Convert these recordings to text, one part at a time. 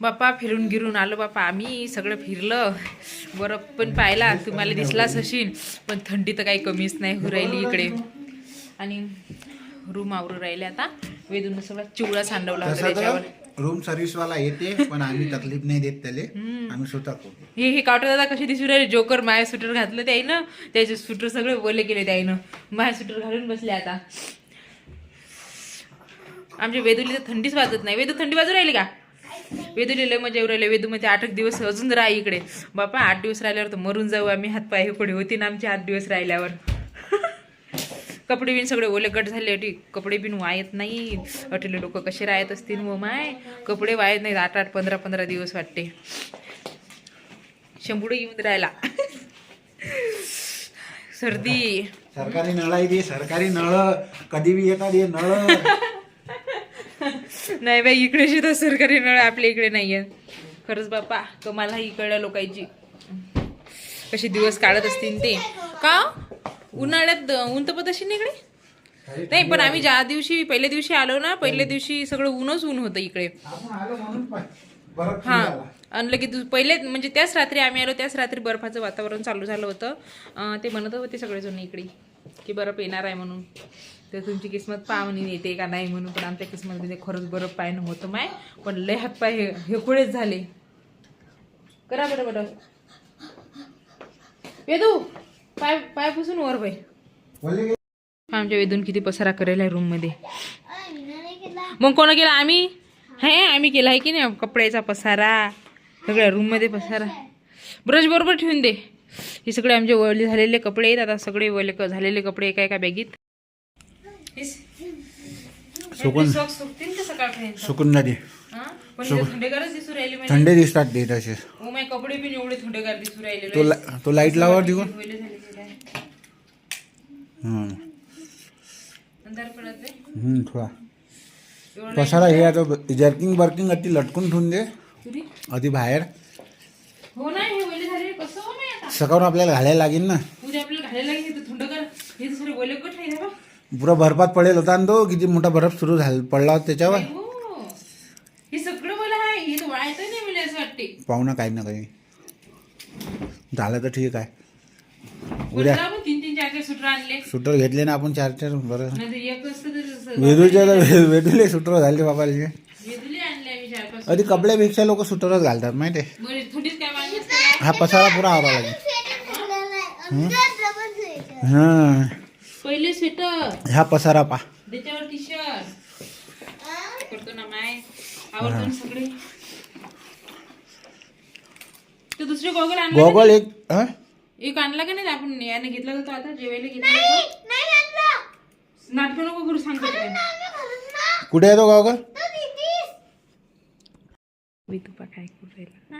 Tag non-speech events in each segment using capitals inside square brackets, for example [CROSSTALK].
बापा फिरून गिरून आलो बापा आम्ही सगळं फिरलं. बरं पण पाहिला तुम्हाला दिसलाच असेल पण थंडी तर काही कमीच नाही होऊ राहिली इकडे. आणि रूम आवरून राहिले आता. वेदून सगळा चिवडा सांडवला होता तसं त्याच्यावर. रूम सर्व्हिस वाला येते पण आम्ही तकलीफ नाही देत त्याले. आम्ही स्वतः हे हे कावटे दादा कशी दिसून राहिले? जोकर माया स्वेटर घातलं त्याईनं त्याचे स्वेटर सगळे ओले केले त्याईनं माया स्वेटर घालून बसले आता. आमच्या वेदूली तर थंडीच वाजत नाही. वेदू थंडी वाजू राहिली का? वेदूली लय मजा येऊ राहिले. वेदू मध्ये आठ दिवस अजून राहा इकडे. बापा आठ दिवस राहिल्यावर तर मरून जाऊ आम्ही हातपाय हे पुढे होती ना आमचे आठ दिवस राहिल्यावर. [LAUGHS] कपडे बिन सगळे ओले गट झाले अटी कपडे बिन वायत नाही अटीले लोक कसे राहत असतील व माय? कपडे वायत नाहीत आठ आठ पंधरा पंधरा दिवस वाटते. शंभूड येऊन राहिला. [LAUGHS] सर्दी. सरकारी नळ आहे ते सरकारी नळ. कधी बी येतात हे नळ. नाही बाई इकडे सुद्धा सरकारी नळ आपल्या इकडे नाहीये. खरंच बापा कमाल हा इकडल्या लोकांची. कसे दिवस काढत असतील ते. का? उन्हाळ्यात ऊन तपत तशी ना इकडे? नाही पण आम्ही ज्या दिवशी पहिल्या दिवशी आलो ना पहिल्या दिवशी सगळं ऊनच ऊन होतं इकडे. हा आणि की पहिले म्हणजे त्याच रात्री आम्ही आलो त्याच रात्री बर्फाचं वातावरण चालू झालं होतं. ते म्हणत होते सगळेजण इकडे की बर्फ येणार आहे म्हणून. तर तुमची किस्मत पाहुणी येते का नाही म्हणून पण आमच्या किस्मतमध्ये खरंच बरफ पायनं होतं माय. पण लय हात पाय हे हेकुळेच झाले. करा बरं बरं वेदू पाय पाय पुसून वर बाई. आमच्या वेदून किती पसारा करेल आहे रूममध्ये मग कोण केला? आम्ही? हे आम्ही केला आहे की नाही? कपड्याचा पसारा. सगळ्या रूममध्ये पसारा. ब्रश बरोबर ठेवून दे. हे सगळे आमचे वळले झालेले कपडे आहेत. आता सगळे वळले झालेले कपडे एका एका बॅगीत? सुकून सुकून हा? म्हणजे थंडे दिसतात ते तसे. कपडे पण एवढे थंडेगार दिसू राहिले तो ला- तो लाइट लावा हम्म, थोडा. पसारा हे आता जर्किंग बर्किंग अति लटकून ठेवून दे? अति बाहेर. हो हे कसं सकाळून आपल्याला घालायला लागेल ना. उद्या आपल्याला घालायला लागेल हे थंडगार हे कट आहे ना. पुरा बर्फात पडेल होता ना तो किती मोठा बर्फ सुरू झाला पडला होता त्याच्यावर. हो. हे सगळं मला आहे हे तर वाळायचं नाही मला असं वाटते पाहू ना काही ना काही. झालं तर ठीक आहे. उद्या उद्या आपण तीन तीन चार चार सुटर आणले. सुटर घेतले ना आपण चार चार बरं. नाही तर एक असतं तर असं- वेदूच्या तर वेदूले सुटर घालते बाबाले वेदुले आणले आम्ही चार पाच आधी कपड्यापेक्षा लोक सुटरच घालतात माहिती आहे. बरे थोडीच काय मागणी असते? का? हा पसारा पुरा आवरा लागेल. हा. पहिले स्वेटर ह्या पसारा पा. त्याच्यावर टी शर्ट करतो ना माय. आवडतो ना सगळे. ते दुसरे गॉगल आणले? गॉगल एक हा? एक आणला का नाही आपण? याने घेतला होता आता जेवायला घेतला नाटक नको करू सांगतो कुठे आहे तो गॉगल मी तुपा काय करू राहिला?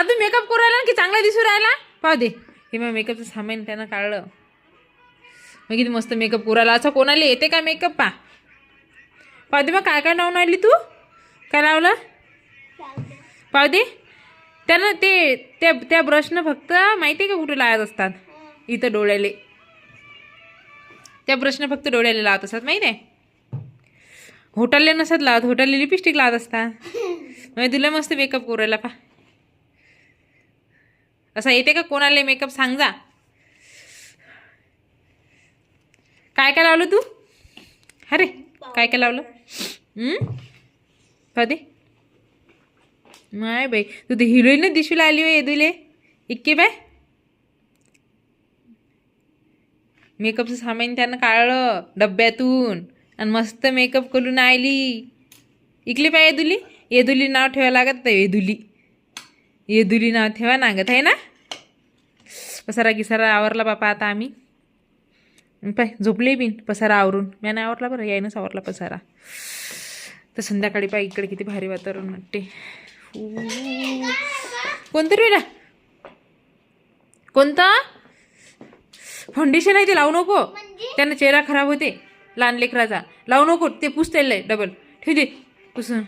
आता मेकअप करू राहिला ना की चांगला दिसू राहिला? पाहू दे. हे मग मेकअपचं सामान त्यानं काढलं. मग किती मस्त मेकअप करू राहिला. असं कोणाला येते का मेकअप पा? पाहू दे मग काय काय लावून आणली तू? काय लावलं? पाहू दे. त्यानं ते त्या त्या ब्रशनं फक्त माहिती आहे का कुठे लावत असतात? इथं डोळ्याले. त्या ब्रशनं फक्त डोळ्याला लावत असतात माहिती आहे? होटलले नसत लावत. होटलले लिपस्टिक लावत असतात. [LAUGHS] मग तुला मस्त मेकअप करू राहिला पा. असा येते का कोणाला मेकअप सांग जा काय काय लावलं तू? अरे काय काय लावलं? कधी नाही माय बाई तू ते हिरोईन दिसूला आली होय येदुले. इतके बाय. मेकअपचं सामान त्यानं काढलं डब्यातून आणि मस्त मेकअप करून आली. इकली पाय येदुली? येदुली नाव ठेवायला लागत नाही येदुली. येदुली नाव ठेवा नागत आहे ना? पसारा गिसारा आवरला बापा आता आम्ही. पाय झोपले बिन पसारा आवरून. मी नाही आवरला बरं यायनंच आवरला पसारा. तर संध्याकाळी पाय इकडे किती भारी वातावरण वाटते. कोणतं रे बेटा? कोणता? फाउंडेशन आहे ते लावू नको. त्यांना चेहरा खराब होते लहान लेकराचा. लावू नको ते पुसतेल डबल ठेव दे. पुसून.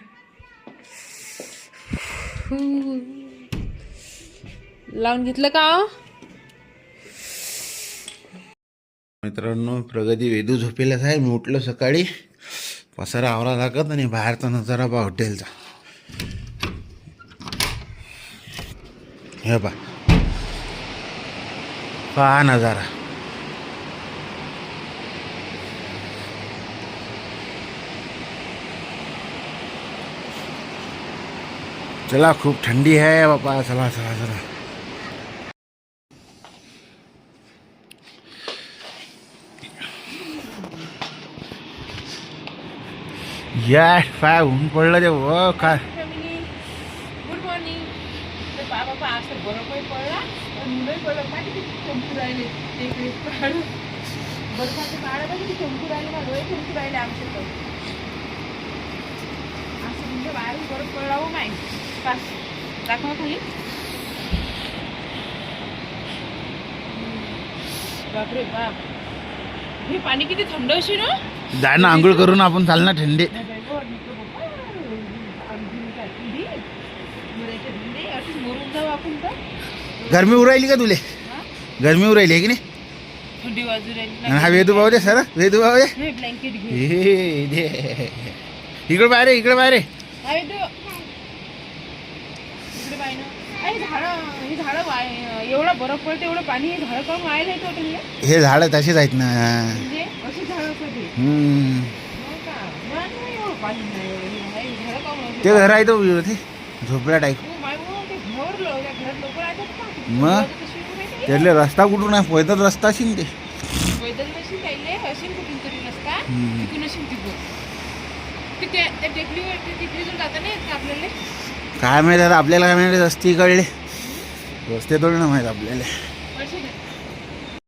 लावून घेतलं का? मित्रांनो प्रगती वेदू झोपेलाच आहे मी उठलो सकाळी. पसारा आवरा लागत आणि बाहेरचा नजारा बा हॉटेलचा. हे बा पहा नजारा. चला खूप थंडी आहे बापा चला चला चला. या काय ऊन पडलं ते व काय? गुड मॉर्निंग तर बाबा असं बरोबर पडला तर मुलंही पडलं. पाहिजे किती चमकू राहिले. ते इकडे पहाड बर्फाचे पहाड बघ किती चमकू राहिले. मला डोळे चमकू राहिले आमचे तर असं तुमच्या बाहेर बरं पडला हो माय पास दाखवा खाली. बापरे बाप. हे पाणी किती थंड अशी ना जा ना आंघोळ करून आपण चाल ना थंडी गरमी उरायली का तुले? गरमी उरायली आहे की नाही? आणि हा वेदू भाऊ दे सर वेदू भाऊ दे. हे ब्लँकेट घे. हे दे. इकडे बाहेर आहे, इकडे बाहेर. हा वेदू. इकडे पाय ना अरे झाडं ही झाडं वाय एवढं बरफ पडते एवढं पाणी हे झाडं करून वाया येतो तुम्ही हे झाडं तशीच आहेत ना. म्हणजे अशी झाडं असते हम्म. हो का? मला नाही एवढं पाणी नाही एवढं हे आहे, झाडं ते घर आहे तो ते झोपड्या टाईप हो, माय हो, ते घरावर लो- त्या घरात लोकं राहतात का? मग? त्यातले रस्ता कुठून आहे पैदल रस्ता असेल ते पैदल नशील राहिले, असेल कुठून तरी रस्ता. हम्म. असेल. ते त्या त्या टेकडीवर ते टेकडीवर जाता नाही येत का आपल्याला काय माहिती आता आपल्याला काय माहिती रस्ते कळले रस्ते थोडे ना माहीत आपल्याला